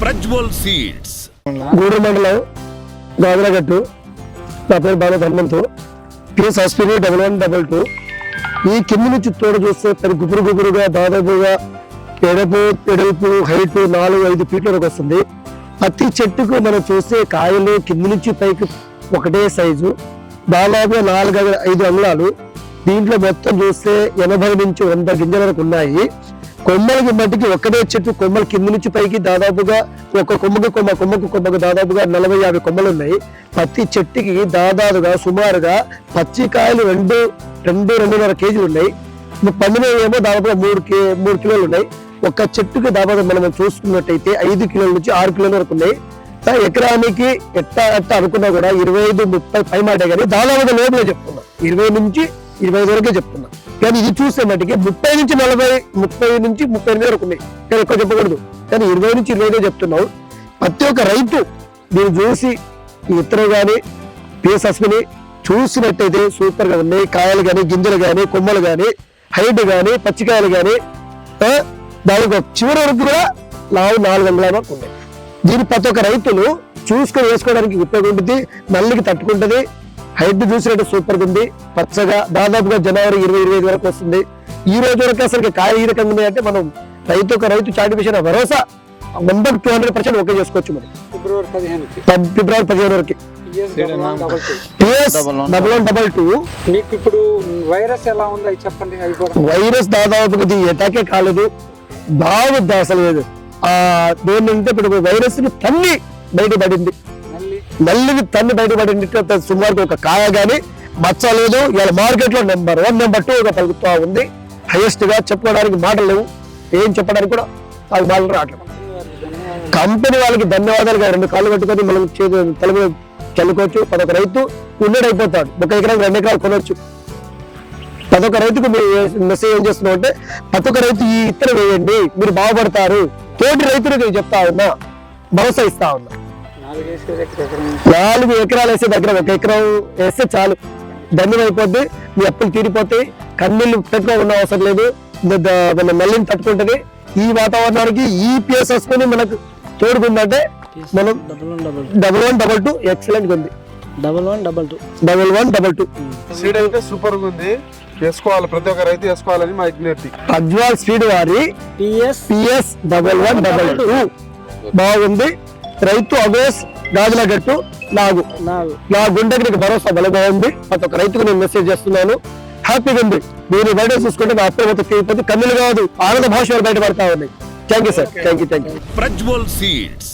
Prajwal seeds. Gudur మండలం గాజులగట్టు. నా పేరు బాల ధర్మంతో. PS hospital double one double two. ఈ కింద నుంచి తోడ చూస్తే తను గుబురు గుబురుగా దాదాపుగా ఎడపు పెడుపు హైట్ నాలుగు ఐదు ఫీట్ల వరకు వస్తుంది. ప్రతి చెట్టుకు మనం చూస్తే కాయలు కింది నుంచి పైకి ఒకటే సైజు. దాదాపుగా నాలుగు ఐదు అంగుళాలు. దీంట్లో మొత్తం చూస్తే ఎనభై నుంచి వంద గింజల వరకు ఉన్నాయి. కొమ్మలకి మట్టికి ఒకటే చెట్టు కొమ్మల కింద నుంచి పైకి దాదాపుగా ఒక కొమ్మకి కొమ్మ కొమ్మకు కొమ్మకు దాదాపుగా నలభై యాభై కొమ్మలు ఉన్నాయి ప్రతి చెట్టుకి దాదాపుగా సుమారుగా పచ్చికాయలు రెండు రెండు రెండున్నర కేజీలు ఉన్నాయి పండుగ ఏమో దాదాపుగా మూడు కే మూడు కిలోలు ఉన్నాయి ఒక చెట్టుకి దాదాపు మనం చూసుకున్నట్టయితే ఐదు కిలోల నుంచి ఆరు కిలోల వరకు ఉన్నాయి. ఎకరానికి ఎట్ట ఎట్ట అనుకున్నా కూడా ఇరవై ఐదు ముప్పై పై మాట కానీ దాదాపుగా లోపలే చెప్తున్నాం. ఇరవై నుంచి ఇరవై ఐదు వరకే చెప్తున్నా. కానీ ఇది చూస్తే మటుకే ముప్పై నుంచి నలభై ముప్పై నుంచి ముప్పై ఎనిమిది వరకు ఉన్నాయి. కానీ ఎక్కువ చెప్పకూడదు. కానీ ఇరవై నుంచి ఇరవై ఐదే చెప్తున్నావు. ప్రతి ఒక్క రైతు మీరు చూసి ఈ కానీ పిఎస్ అస్మిని చూసినట్టయితే సూపర్గా ఉన్నాయి. కాయలు కానీ గింజలు కానీ కొమ్మలు కానీ హైట్ కానీ పచ్చికాయలు కానీ దానికి చివరి వరకు కూడా లావు నాలుగు వందల ఉన్నాయి. దీని ప్రతి ఒక్క రైతులు చూసుకొని వేసుకోవడానికి ఉపయోగపడుతుంది నల్లికి తట్టుకుంటుంది. హైట్ చూసినట్టు సూపర్గా ఉంది. పచ్చగా దాదాపుగా జనవరి ఇరవై ఇరవై ఐదు వరకు వస్తుంది. ఈ రోజు వరకు అసలు కాయ ఈ రకంగా ఉంది అంటే మనం రైతు ఒక రైతు చాటి విషయం భరోసా number two hundred percent okay చేసుకోవచ్చు మరి. ఫిబ్రవరి పదిహేను వరకు. Double one double two. మీకు ఇప్పుడు వైరస్ ఎలా ఉంది చెప్పండి వైరస్ దాదాపుగా ఇది అటాకే కాలేదు. బాగుంది అసలు. లేదు ఆ దేని అంటే ఇప్పుడు వైరస్ని తన్ని బయటపడింది. నల్లిని తన్ని బయటపడినట్టు సుమారు ఒక కాయ కానీ మచ్చ లేదు. ఇవాళ మార్కెట్లో నెంబర్ వన్ నెంబర్ టూ ఒక పలుకుతా ఉంది. హైయెస్ట్గా చెప్పుకోవడానికి మాటలు లేవు. ఏం చెప్పడానికి కూడా అది మాటలు రావట్లేదు. కంపెనీ వాళ్ళకి ధన్యవాదాలుగా రెండు కాళ్ళు కట్టుకొని మనం చేతి తల చల్లుకోవచ్చు. పదొక రైతు ఉన్నడు అయిపోతాడు. ఒక ఎకరానికి రెండు ఎకరాలు కొనవచ్చు పదొక రైతుకు మీరు మెసేజ్ ఏం చేస్తున్నాం అంటే ప్రతి రైతు ఈ ఇత్తనం వేయండి. మీరు బాగుపడతారు. తోటి రైతులకు చెప్తా ఉన్నా. భరోసా ఇస్తా ఉన్నా. నాలుగు ఎకరాలు వేసే దగ్గర ఒక ఎకరం వేస్తే చాలు. ధన్యం అయిపోద్ది మీ అప్పులు తీరిపోతాయి కన్నీళ్ళు పెట్టుకో ఉన్న అవసరం లేదు. మన నల్లిని తట్టుకుంటది. ఈ వాతావరణానికి ఈ పిఎస్ వస్తుంది మనకు తోడుకుందంటే మనం double one double double one double two excellent ఉంది. Double one double two double one double two seed అయితే సూపర్గా ఉంది. వేసుకోవాలి ప్రతి ఒక్క రైతు వేసుకోవాలని మా విజ్ఞప్తి ప్రజ్వాల్ స్పీడ్ వారి PS PS double one double two బాగుంది. రైతు అగోస్ గాజుల గట్టు నాగు. నా గుండెకి భరోసా బలంగా ఉంది ప్రతి ఒక్క రైతుకు నేను మెసేజ్ చేస్తున్నాను. హ్యాపీగా ఉంది మీరు బయట చూసుకుంటే నా అప్పుల మొత్తం తీరిపోతే కన్నులు కాదు ఆనంద భాషలు బయటపడతా ఉన్నాయి thank you sir thank you thank you Prajwal seeds.